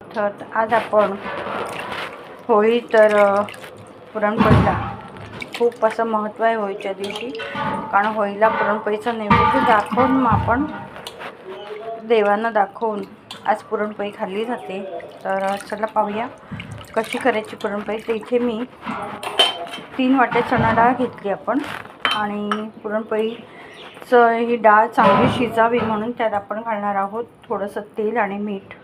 तर आज आपण होळी तर अ, पुरणपोळीला खूप असं महत्त्व आहे होळीच्या दिवशी. कारण होळीला पुरणपोळीचा नैवेद्य दाखवून मग आपण देवांना दाखवून आज पुरणपोळी खाल्ली जाते. तर चला पाहूया कशी करायची पुरणपोळी. तर इथे मी तीन वाट्या चणा डाळ घेतली आपण. आणि पुरणपोळीचं ही डाळ चांगली शिजावी म्हणून त्यात आपण घालणार आहोत थोडंसं तेल आणि मीठ.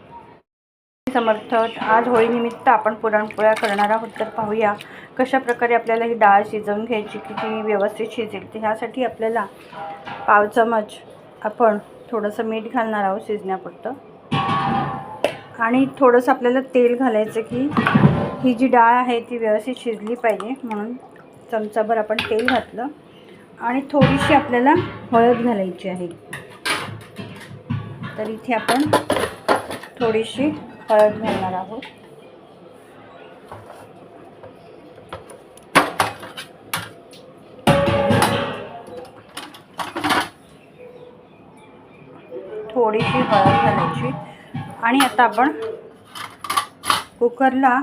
समर्थ आज होळीनिमित्त आपण पुरणपोळ्या करणार आहोत. तर पाहूया कशा प्रकारे आपल्याला ही डाळ शिजवून घ्यायची की ती व्यवस्थित शिजेल. तर ह्यासाठी आपल्याला पाव चमच आपण थोडंसं मीठ घालणार आहोत शिजण्यापुरतं. आणि थोडंसं आपल्याला तेल घालायचं की ही जी डाळ आहे ती व्यवस्थित शिजली पाहिजे म्हणून चमचाभर आपण तेल घातलं. आणि थोडीशी आपल्याला हळद घालायची आहे. तर इथे आपण थोडीशी हळद घालणार आहोत. थोडीशी हळद घालायची. आणि आता आपण कुकरला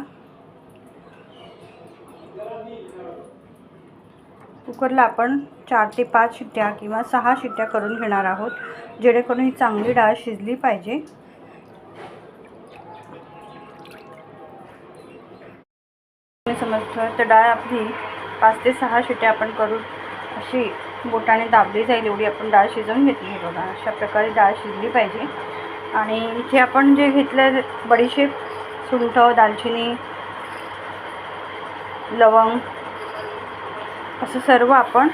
कुकरला आपण चार ते पाच शिट्ट्या किंवा सहा शिट्ट्या करून घेणार आहोत जेणेकरून ही चांगली डाळ शिजली पाहिजे. समजतं तर डाळ आपली पाच ते सहा शिट्ट्या आपण करून अशी बोटाने दाबली जाईल एवढी आपण डाळ शिजवून घेतली बघा. अशा प्रकारे डाळ शिजली पाहिजे. आणि इथे आपण जे घेतलं बडीशेप सुंठ दालचिनी लवंग असं सर्व आपण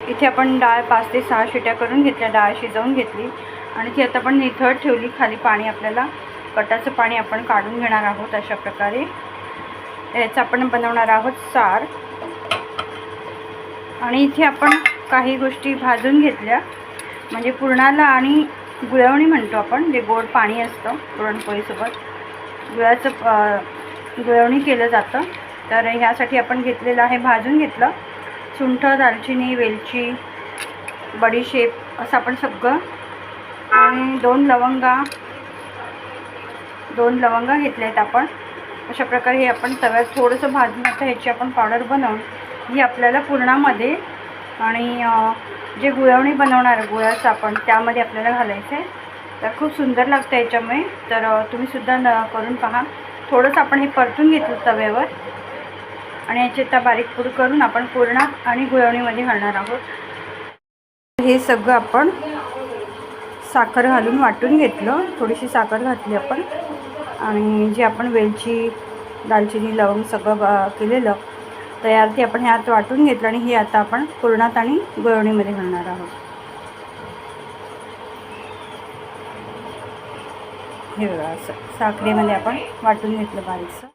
इथे आपण डाळ पाच ते सहा शिट्या करून घेतल्या डाळ शिजवून घेतली. आणि ती आता आपण निथळ ठेवली खाली पाणी आपल्याला कटाचं पाणी आपण काढून घेणार आहोत अशा प्रकारे. याचं आपण बनवणार आहोत सार. आणि इथे आपण काही गोष्टी भाजून घेतल्या. म्हणजे पुरणाला आणि गुळवणी म्हणतो आपण जे गोड पाणी असतं पुरणपोळीसोबत. गुळाचं गुळवणी केलं जातं. तर ह्यासाठी आपण घेतलेलं आहे भाजून घेतलं. सुंठ दालचिनी वेलची बडीशेप असं आपण सगळं. आणि दोन लवंगा दोन लवंगा घेतल्या आहेत आपण. अशा प्रकारे हे आपण तव्यात थोडंसं भाजून आता ह्याची आपण पावडर बनवून ही आपल्याला पुरणामध्ये आणि जे गुळवणी बनवणार आहे गुळाचं आपण त्यामध्ये आपल्याला घालायचं आहे तर खूप सुंदर लागतं याच्यामुळे. तर तुम्हीसुद्धा न करून पहा. थोडंसं आपण हे परतून घेतलं तव्यावर. आणि याची आता बारीक पूड करून आपण पूर्ण आणि गुळवणीमध्ये घालणार आहोत. हे सगळं आपण साखर घालून वाटून घेतलं. थोडीशी साखर घातली आपण. आणि जे आपण वेलची दालचिनी लवंग सगळं केलेलं तयार ते आपण ह्यात वाटून घेतलं आणि हे आता आपण पुरणात आणि गुळवणीमध्ये घालणार आहोत. हे बघा असं साखरेमध्ये आपण वाटून घेतलं बारीकसं.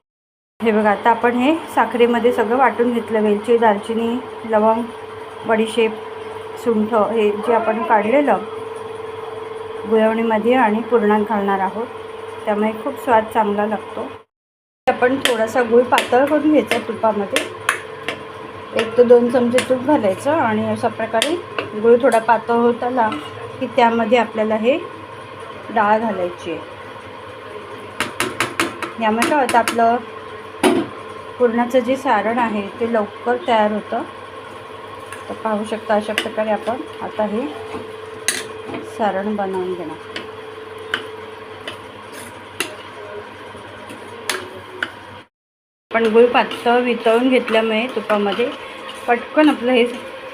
हे बघा आता आपण हे साखरेमध्ये सगळं वाटून घेतलं वेलची दालचिनी लवंग बडीशेप सुंठ हे जे आपण काढलेलं गुळवणीमध्ये आणि पुरणात घालणार आहोत. त्यामुळे खूप स्वाद चांगला लागतो. आपण थोडासा गूळ पातळ करून घ्यायचा तुपामध्ये. एक ते दोन चमचे तूप घालायचं आणि अशा प्रकारे गूळ थोडा पातळ होत आला की त्यामध्ये आपल्याला हे डाळ घालायची आहे. यामुळे काय होतं आपलं पुरणाचं जे सारण आहे ते लवकर तयार होतं. तर पाहू शकता अशा प्रकारे आपण आता हे सारण बनवून घेणार. आपण गुळ पातळ वितळून घेतल्यामुळे तुपामध्ये पटकन आपलं हे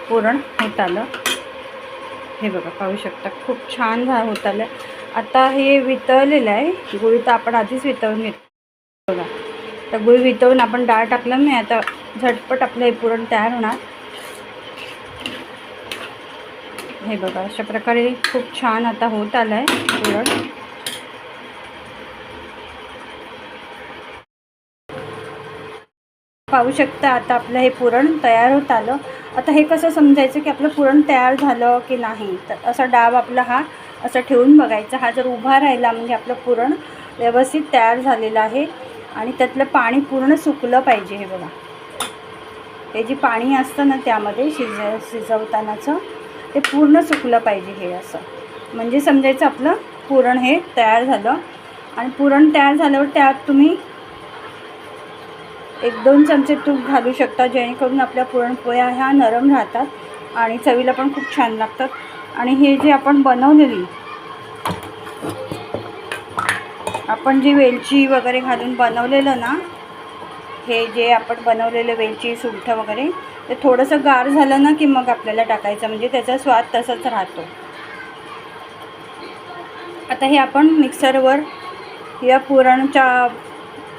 पुरण होत आलं. हे बघा पाहू शकता खूप छान होत आलं. आता हे वितळलेलं आहे. गुळ तर आपण आधीच वितळून घेतो. बघा तर गुळ वितळून आपण डाळ टाकलं नाही आता झटपट आपलं हे पुरण तयार होणार. हे बघा अशा प्रकारे खूप छान आता होत आलं आहे पुरण. पाहू शकता आता आपलं हे पुरण तयार होत आलं. आता हे कसं समजायचं की आपलं पुरण तयार झालं की नाही? तर असा डाव आपला हा असं ठेवून बघायचा. हा जर उभा राहिला म्हणजे आपलं पुरण व्यवस्थित तयार झालेलं आहे आणि त्यातलं पाणी पूर्ण सुकलं पाहिजे हे बघा. हे जे पाणी असतं ना त्यामध्ये शिज शिजवतानाचं ते पूर्ण सुकलं पाहिजे हे असं. म्हणजे समजायचं आपलं पुरण हे तयार झालं. आणि पुरण तयार झाल्यावर त्यात तुम्ही एक दोन चमचे तूप घालू शकता जेणेकरून आपल्या पुरणपोळ्या ह्या नरम राहतात आणि चवीला पण खूप छान लागतात. आणि हे जे आपण बनवलेली आपण जी वेलची वगैरे घालून बनवलेलं ना हे जे आपण बनवलेलं वेलची सुंठ वगैरे ते थोडंसं गार झालं ना की मग आपल्याला टाकायचं म्हणजे त्याचा स्वाद तसाच राहतो. आता हे आपण मिक्सरवर या पुरणच्या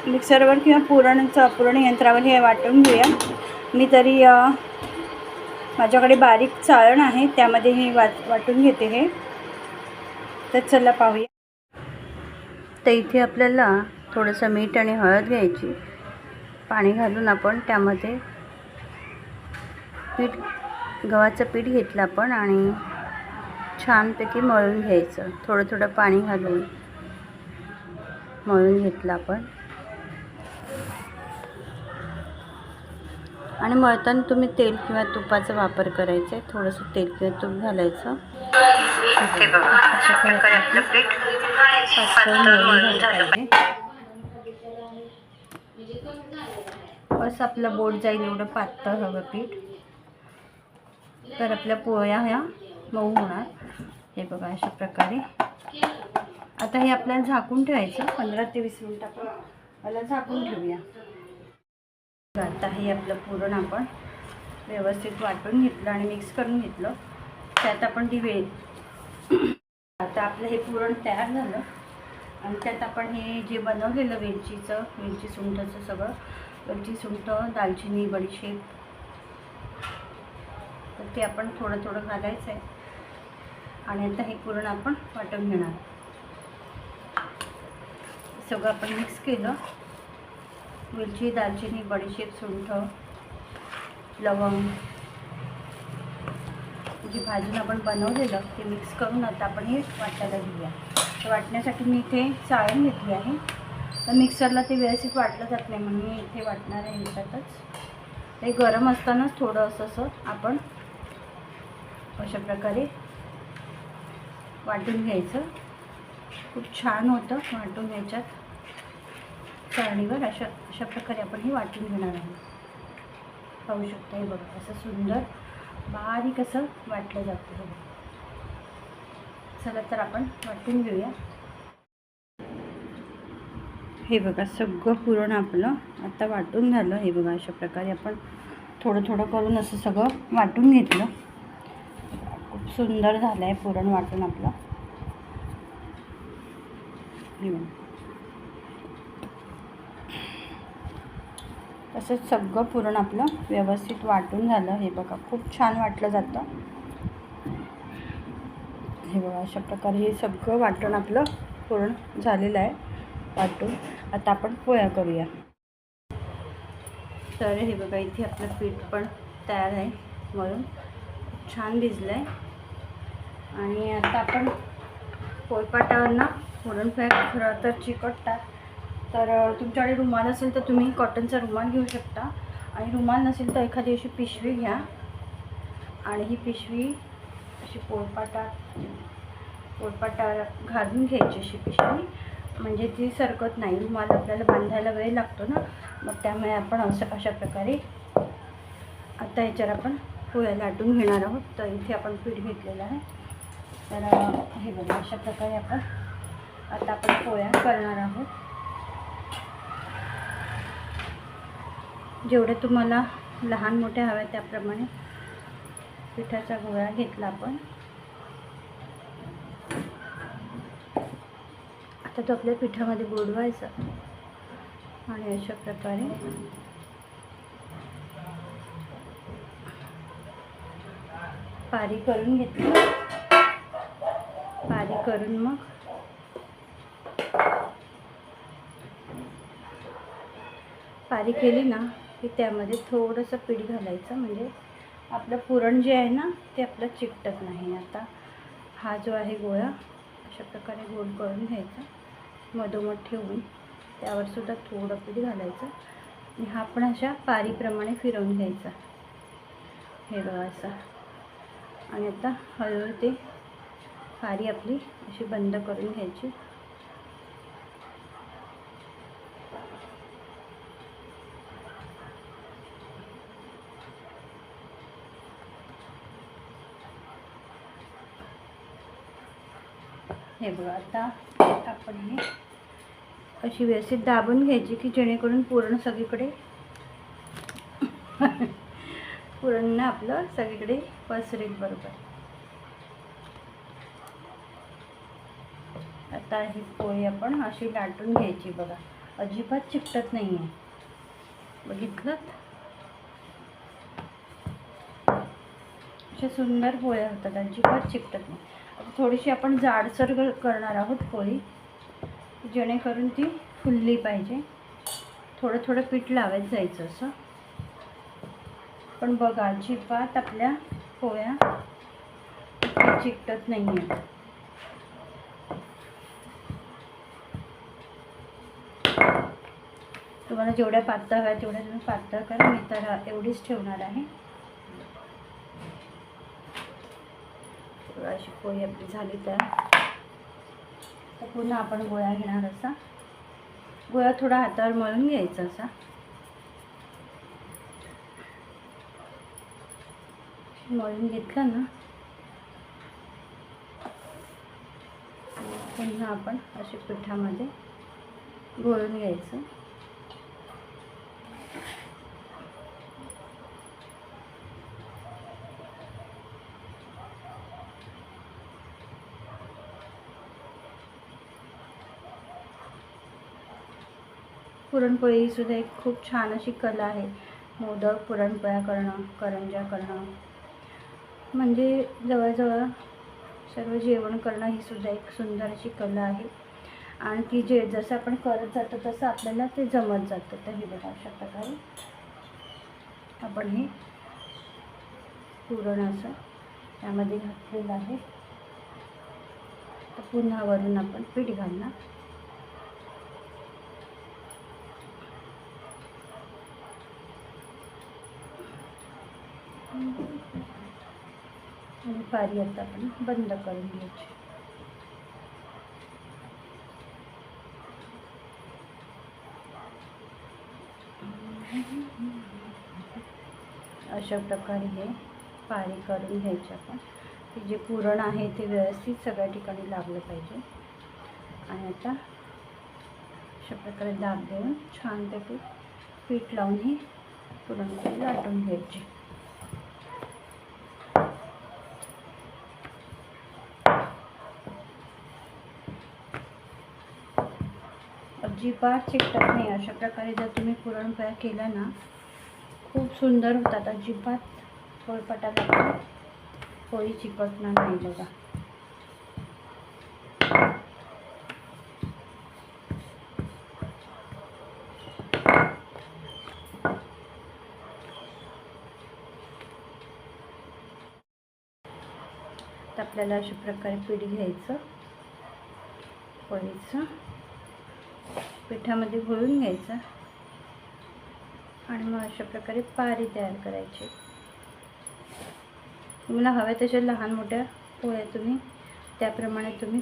मिक्सरवर किंवा पुरणचं पुरण यंत्रावर हे वाटून घेऊया. मी तरी माझ्याकडे बारीक चाळण आहे त्यामध्ये हे वाट वाटून घेते हे. तर चला पाहूया. तर इथे आपल्याला थोडंसं मीठ आणि हळद घ्यायची. पाणी घालून आपण त्यामध्ये पीठ गव्हाचं पीठ घेतलं आपण आणि छानपैकी मळून घ्यायचं. थोडं थोडं पाणी घालून मळून घेतलं आपण. आणि मळताना तुम्ही तेल किंवा तुपाचा वापर करायचा आहे. थोडंसं तेल किंवा तूप घालायचं. प्रकारे आपलं बोट जाईल एवढं पातळ हवं पीठ. तर आपल्या पोळ्या ह्या मऊ होणार. हे बघा अशा प्रकारे. आता हे आपल्याला झाकून ठेवायचं. पंधरा ते वीस मिनिट आपण झाकून ठेवूया. आता हे आपलं पुरण आपण व्यवस्थित वाटून घेतलं आणि मिक्स करून घेतलं. त्यात आपण दिवे आता आपलं हे पुरण तयार झालं. आणि त्यात आपण हे जे बनवलेलं वेलचीचं वेलची सुंठाचं सगळं वेलची सुंठ दालचिनी बडीशेप तर ते आपण थोडं थोडं घालायचं आहे. आणि आता हे पुरण आपण वाटून घेणार. सगळं आपण मिक्स केलं. मिरची दालचिनी बडीशेप सुंठ लवंग. जी भाजून आपण बनवलेलं ते मिक्स करून आता आपण हे वाटायला घेऊया. तर वाटण्यासाठी मी इथे चाळण घेतली आहे. तर मिक्सरला ते व्यवस्थित वाटलं जात नाही म्हणून मी इथे वाटणार आहे ह्याच्यातच ते गरम असतानाच थोडं असं असं आपण अशा प्रकारे वाटून घ्यायचं. खूप छान होतं वाटून घ्यायच्यात चाळणीवर अशा अशा प्रकारे आपण हे वाटून घेणार आहोत. पाहू शकता हे बघा असं सुंदर बारीक असं वाटलं जातं हे बघा. चला तर आपण वाटून घेऊया. हे बघा सगळं पुरण आपलं आता वाटून झालं. हे बघा अशा प्रकारे आपण थोडं थोडं करून असं सगळं वाटून घेतलं. खूप सुंदर झालं आहे पुरण वाटून आपलं. हे बघा. तसंच सगळं पुरण आपलं व्यवस्थित वाटून झालं. हे बघा खूप छान वाटलं जातं. हे बघा अशा प्रकारे हे सगळं वाटण आपलं पूर्ण झालेलं आहे वाटून. आता आपण पोळ्या करूया. तर हे बघा इथे आपलं पीठ पण तयार आहे वरून. छान भिजलं आहे आणि आता आपण पोळपाटावर ना पुरणपोळ्या खरं तर चिकटतात तर तुमच्याकडे रुमाल असेल तर तुम्ही कॉटनचा रुमाल घेऊ शकता. आणि रुमाल नसेल तर एखादी अशी पिशवी घ्या. आणि ही पिशवी अशी पोळपाटात पोळपाटा घालून घ्यायची अशी पिशवी. म्हणजे ती सरकत नाही. रुमाल आपल्याला बांधायला वेळ लागतो ना. मग त्यामुळे आपण असं अशा प्रकारे आता याच्यावर आपण पोळ्या लाटून घेणार आहोत. तर इथे आपण पीठ घेतलेलं आहे. तर हे बघा अशा प्रकारे आपण आता आपण पोळ्या करणार आहोत. जेवढे तुम्हाला लहान मोठ्या हव्या त्याप्रमाणे पिठाचा गोळा घेतला आपण. आता तो आपल्या पिठामध्ये बुडवायचा आणि अशा प्रकारे पारी करून घेतली. पारी करून मग पारी केली ना की त्यामध्ये थोडंसं पीठ घालायचं म्हणजे आपलं पुरण जे आहे ना ते आपलं चिकटत नाही. आता हा जो आहे गोळा अशा प्रकारे गोल करून घ्यायचा. मधोमध ठेवून त्यावरसुद्धा थोडं पीठ घालायचं. आणि हा पण अशा पारीप्रमाणे फिरवून घ्यायचा. हे बघा असा. आणि आता हळूहळू ते पारी आपली अशी बंद करून घ्यायची. हे बघा आता आपण हे अशी व्यवस्थित दाबून घ्यायची की जेणेकरून पुरण सगळीकडे पुरण आपलं सगळीकडे पसरेल बरोबर. आता ही पोळी आपण अशी लाटून घ्यायची बघा. अजिबात चिकटत नाही आहे बघितलं अशा सुंदर पोळ्या होतात अजिबात चिकटत नाही. थोडीशी आपण जाडसर ग- करणार आहोत पोळी. जेणेकरून ती फुलली पाहिजे. थोडं थोडं पीठ लावायचं जायचं असं. पण बघा अजिबात आपल्या पोळ्या चिकटत नाही आहे तुम्हाला जेवढ्या पातळ हव्या तेवढ्या तुम्ही पातळ करा मी तर एवढीच ठेवणार आहे. अशी पोळी आपली झाली तर. पुन्हा आपण गोळा घेणार असा. गोळा थोडा हातावर मळून घ्यायचा असा. मळून घेतला ना. पुन्हा आपण असे पिठामध्ये घोळून घ्यायचं. पुरणपोळी ही सुद्धा एक खूप छान अशी कला आहे. मोदक पुरणपोळ्या करणं करंज्या करणं. म्हणजे जवळजवळ सर्व जेवण करणं ही सुद्धा एक सुंदर अशी कला आहे. आणि ती जे जसं आपण करत जातो तसं आपल्याला ते जमत जातं. तर हे बघा अशा प्रकारे आपण हे पुरण असं त्यामध्ये घातलेलं आहे. तर पुन्हा वरून आपण पीठ घालणार. आणि पारी आता आपण बंद करून घ्यायची. अशा प्रकारे हे पारी करून घ्यायची आपण. ते जे पुरण आहे ते व्यवस्थित सगळ्या ठिकाणी लागलं पाहिजे. आणि आता अशा प्रकारे दाब देऊन छानपैकी पीठ लावून ही पुरणपोळी लाटून घ्यायची. अजिबात चिकटत नाही. अशा प्रकारे जर तुम्ही पुरणपोळ्या केल्या ना खूप सुंदर होतात. अजिबात पोळपटा लागतात पोळी चिकटणार नाही बघा. तर आपल्याला अशा प्रकारे पीठ घ्यायचं पोळीचं. पिठामध्ये घोळून घ्यायचं. आणि मग अशा प्रकारे पारी तयार करायची. तुम्हाला हव्या तशा लहान मोठ्या पोळ्या तुम्ही त्याप्रमाणे तुम्ही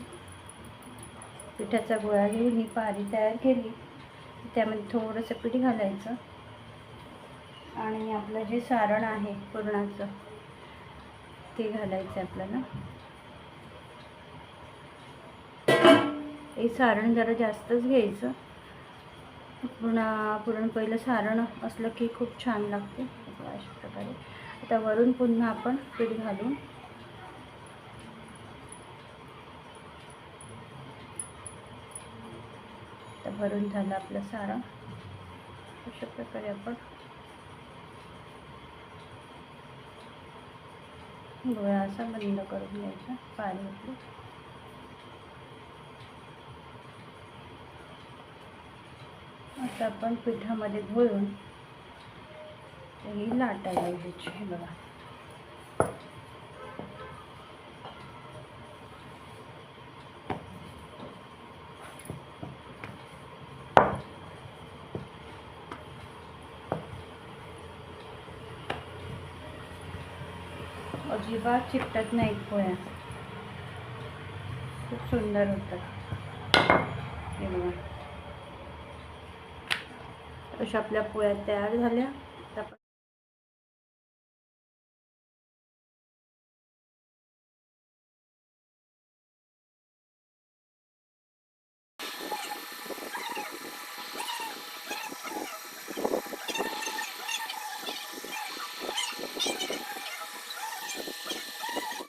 पिठाचा गोळा घेऊन ही पारी तयार केली. त्यामध्ये थोडंसं पीठ घालायचं. आणि आपलं जे सारण आहे पुरणाचं ते घालायचं आपल्याला. हे सारण जरा जास्तच घ्यायचं. पुन्हा पुरणपोळीला सारण असलं की खूप छान लागते. अशा प्रकारे. आता वरून पुन्हा आपण पीठ घालून आता भरून झालं आपलं सारण. अशा प्रकारे आपण गोळा असा बंद करून घ्यायचा पाणी असं आपण पिठामध्ये घोळून ही तो लाटा लगे ब अजिबा चिपटत नहीं पोया खूब सुंदर होता। हे अशा आपल्या पोळ्या तयार झाल्या.